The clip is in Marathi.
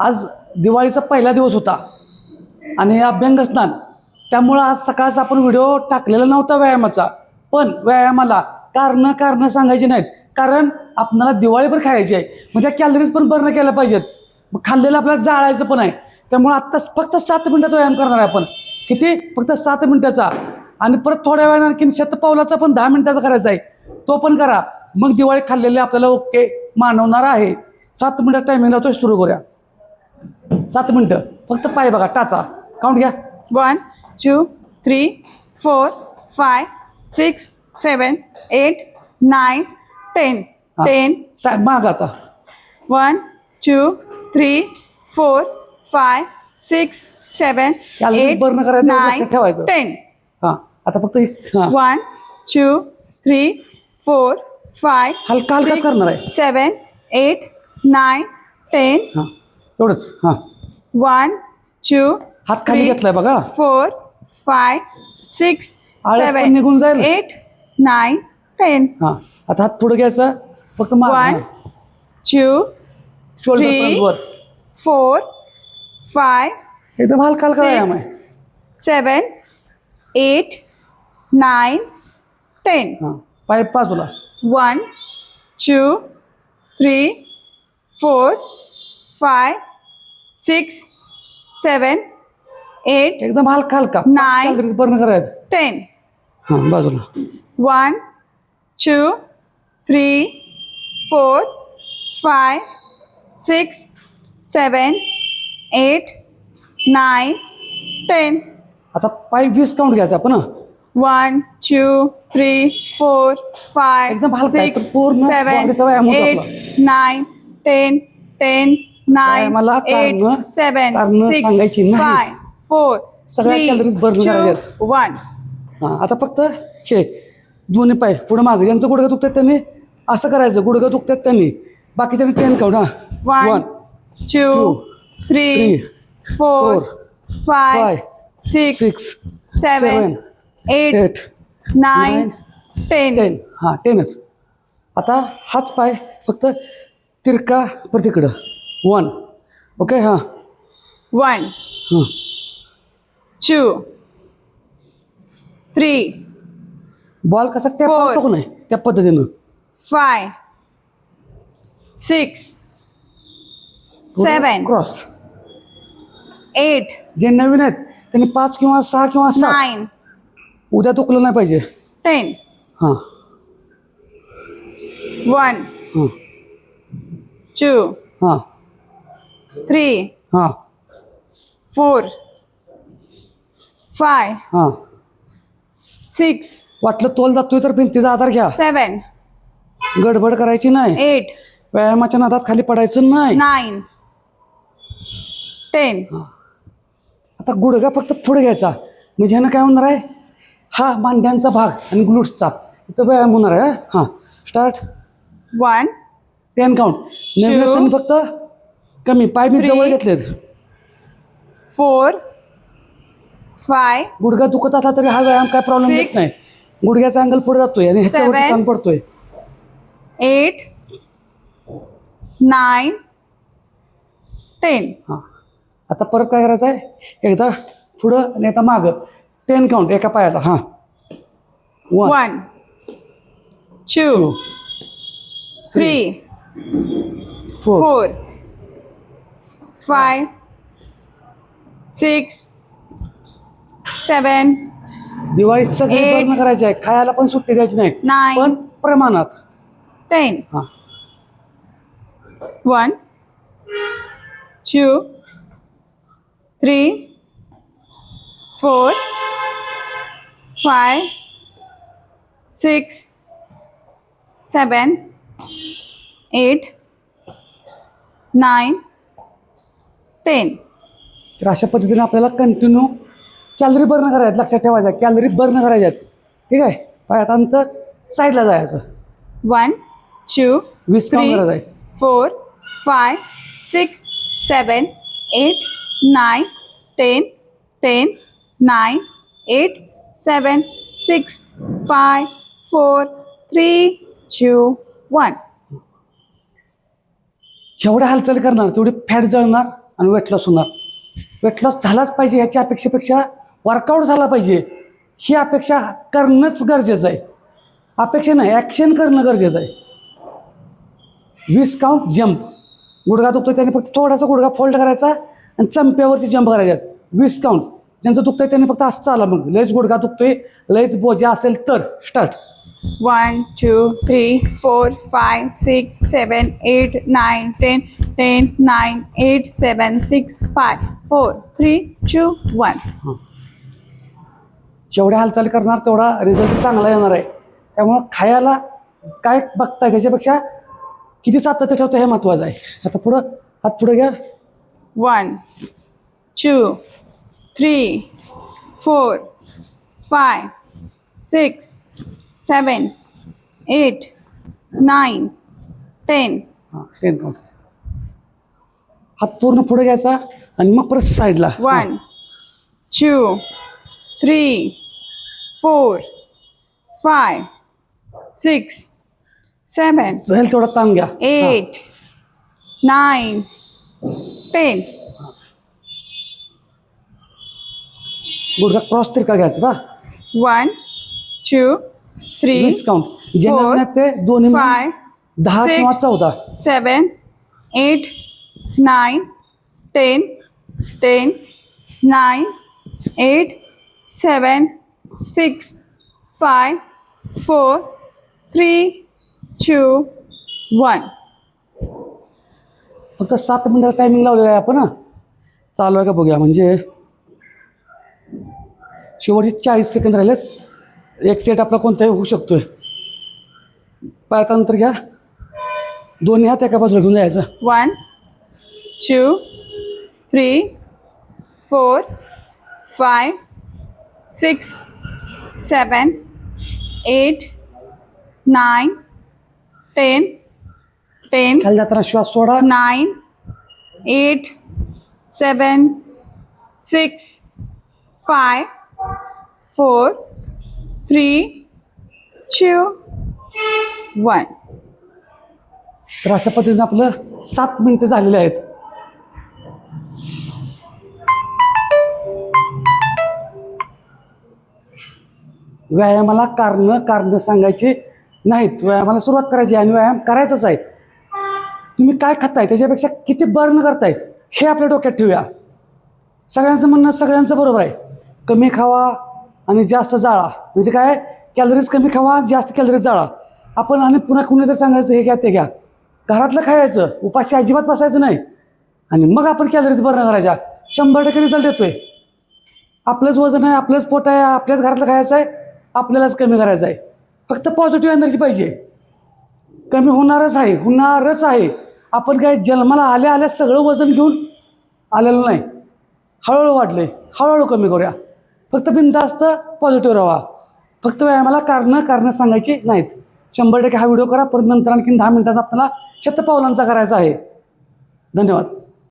आज दिवाळीचा पहिला दिवस होता आणि अभ्यंगस्नान त्यामुळं आज सकाळचा आपण व्हिडिओ टाकलेला नव्हता व्यायामाचा. पण व्यायामाला कारणं कारणं सांगायची नाहीत. कारण आपल्याला दिवाळीभर खायची आहे. मग त्या कॅलरीज पण बर्न केल्या पाहिजेत. मग खाल्लेलं आपल्याला जाळायचं पण आहे. त्यामुळं आत्ताच फक्त सात मिनटाचा व्यायाम करणार आहे आपण. किती? फक्त सात मिनटाचा. आणि परत थोड्या वेळानं आणखीन शतपावलाचा पण दहा मिनटाचा करायचा आहे. तो पण करा. मग दिवाळी खाल्लेले आपल्याला ओके मानवणार आहे. सात मिनटात टायमिंग लावतो सुरू करूया. सात मिनिट. फक्त पाय बघा टाचा. काउंट घ्या. One two three four five six seven eight nine ten ten साहेब माग आता. One two three four five six seven eight nine ठेवायचं. टेन हा. आता फक्त one two three four five हलका हलका करणार आहे. सेवन एट नाईन टेन हा. एवढंच हां. वन टू हात खाली घेतलाय बघा. फोर फाय सिक्स सेवन निघून जाईल. Eight nine ten. हां आता हात पुढे घ्यायचा फक्त मग one two three four five एकदम हलकाल करायला सेवन एट नाईन टेन. पाय पाच तुला one two three four five six seven eight एकदम हलका हलका. नाईन बरं करायचं टेन. हां बाजूला. One two three four five six seven eight nine ten. आता पाय वीस काउंट घ्यायचं one two three four five six seven eight nine ten ten. कारणं six, सांगायची सगळ्या. हां आता फक्त हे दोन्ही पाय पुढे मागे. ज्यांचं गुडघं दुखतात त्यांनी? असं करायचं. गुडघं दुखतात त्यांनी. बाकीच्यांनी टेन काउंट हां. One four, four, five, five six seven eight nine, ten. Ten हां टेनच आता हाच पाय फक्त तिरका पर तिकडं वन ओके हां One, हां two, three, बॉल कसा टॅप Four. का नाही त्या पद्धतीनं. Five, six, seven, cross eight, जे नवीन आहेत त्यांनी पाच किंवा सहा किंवा सात. Nine, उद्या तुकलं नाही पाहिजे. Ten. हां One, हां two, हां हां. four, five, हां. six, वाटलं तोल जातोय तर भिंतीचा आधार घ्या. seven, गडबड करायची नाही. eight, व्यायामाच्या नादात खाली पडायचं नाही. nine, ten. आता गुडघा फक्त पुढे घ्यायचा. म्हणजे ह्यानं काय होणार आहे? हा मांड्यांचा भाग आणि ग्लुट्सचा. इथं व्यायाम होणार आहे हां. स्टार्ट. One, टेन काउंट नवीन फक्त कमी पाय मी जवळ Three. घेतलेत. four, five, गुडघा दुखत असला तरी हा व्यायाम काय प्रॉब्लेम येत Six. नाही. गुडघ्याचा अँगल पुढे जातोय आणि ह्याच्यावरती Seven. ताण पडतोय. eight, nine, ten. हां. आता परत काय करायचं आहे? एकदा पुढं आणि आता मागं. टेन काउंट एका पायाला. हां. One two three, four five, six, seven. दिवाळीत सगळं करायचं आहे खायला पण सुट्टी द्यायची नाही. नाही पण प्रमाणात. टेन हा. One two three four five six seven eight nine ten. तर अशा पद्धतीने आपल्याला कंटिन्यू कॅलरी बर्न करायचं लक्षात ठेवायचं. कॅलरी बर्न करायच्यात ठीक आहे? पायात अंतर साईडला जायचं. One, two, वीस four, five, six, seven, eight, nine, ten, ten, nine, eight, seven, six, five, four, three, two, one. जेवढ्या हालचाली करणार तेवढी फॅट जळणार. आणि वेट लॉस होणार. वेट लॉस झालाच पाहिजे ह्याच्या अपेक्षेपेक्षा वर्कआउट झाला पाहिजे. ही अपेक्षा करणंच गरजेचं आहे. अपेक्षा नाही ॲक्शन करणं गरजेचं आहे. वीस काउंट जंप गुडघा दुखतो त्याने फक्त थोडासा गुडघा फोल्ड करायचा आणि चंप्यावरती जंप करायच्यात वीस काउंट ज्यांचं आहे त्यांनी फक्त असं चाला मग. लयच गुडघा दुखतोय लयच बोजा असेल तर. Start one two three four five six seven eight nine ten ten nine eight seven six five four three two one जेवढ्या हालचाल करणार तेवढा रिझल्ट चांगला येणार आहे. त्यामुळं खायला काय बघता आहे त्याच्यापेक्षा किती सातत्य ठेवतो हे महत्वाचं आहे. आता पुढं हात पुढे घ्या. One two three four five six seven eight nine ten. Ten हात पूर्ण पुढे घ्यायचा आणि मग परत साईडला. One two three four five six seven. झाल थोडा ताण घ्या. Eight nine ten. गुडघा क्रॉस तिरका घ्यायचा? वन टू three, वीस काउंट जे four, नवीन आहेत ते दोन्ही five, दहा किंवा चौदा seven, eight, nine, ten, ten, nine, eight, seven, six, five, four, three, two, one. फक्त सात मिनिटाचा टायमिंग लावलेला आहे आपण. चालू आहे का बघूया म्हणजे शेवटचे चाळीस सेकंद राहिलेत एक सेट आपला कोणताही होऊ शकतो आहे पायतानंतर घ्या. दोन्ही हात एका बाजूला घेऊन जायचं. One two three four five six seven eight nine ten ten खाली जाताना श्वास सोडा. Nine eight seven six five four three two one तर अशा पद्धतीने आपलं सात मिनटं झालेले आहेत. व्यायामाला कारणं कारणं सांगायची नाहीत. व्यायामाला सुरुवात करायची आणि व्यायाम करायचाच आहे. तुम्ही काय खाताय? त्याच्यापेक्षा किती बर्न करताय? हे आपल्या डोक्यात ठेवूया. सगळ्यांचं म्हणणं सगळ्यांचं बरोबर आहे. कमी खावा आणि जास्त जाळा. म्हणजे काय? कॅलरीज कमी खावा जास्त कॅलरीज जाळा. आपण आणि पुन्हा कुणी जर सांगायचं हे घ्या ते घ्या. घरातलं खायचं उपाशी अजिबात बसायचं नाही. आणि मग आपण कॅलरीज बरं करायच्या. शंभर टक्के रिझल्ट येतोय. आपलंच वजन आहे आपलंच पोट आहे आपल्याच घरातलं खायचं आहे आपल्यालाच कमी करायचं आहे. फक्त पॉझिटिव्ह एनर्जी पाहिजे. कमी होणारच आहे होणारच आहे. आपण काय जन्माला आल्या आल्या सगळं वजन घेऊन आलेलं नाही. हळूहळू वाढले हळूहळू कमी करूया. फक्त बिनधास्त पॉझिटिव्ह राहा. फक्त व्यायामाला कारणं कारणं सांगायची नाहीत. शंभर टक्के हा व्हिडिओ करा. परत नंतर आणखीन दहा मिनिटाचा आपल्याला शतपावलांचा करायचा आहे. धन्यवाद.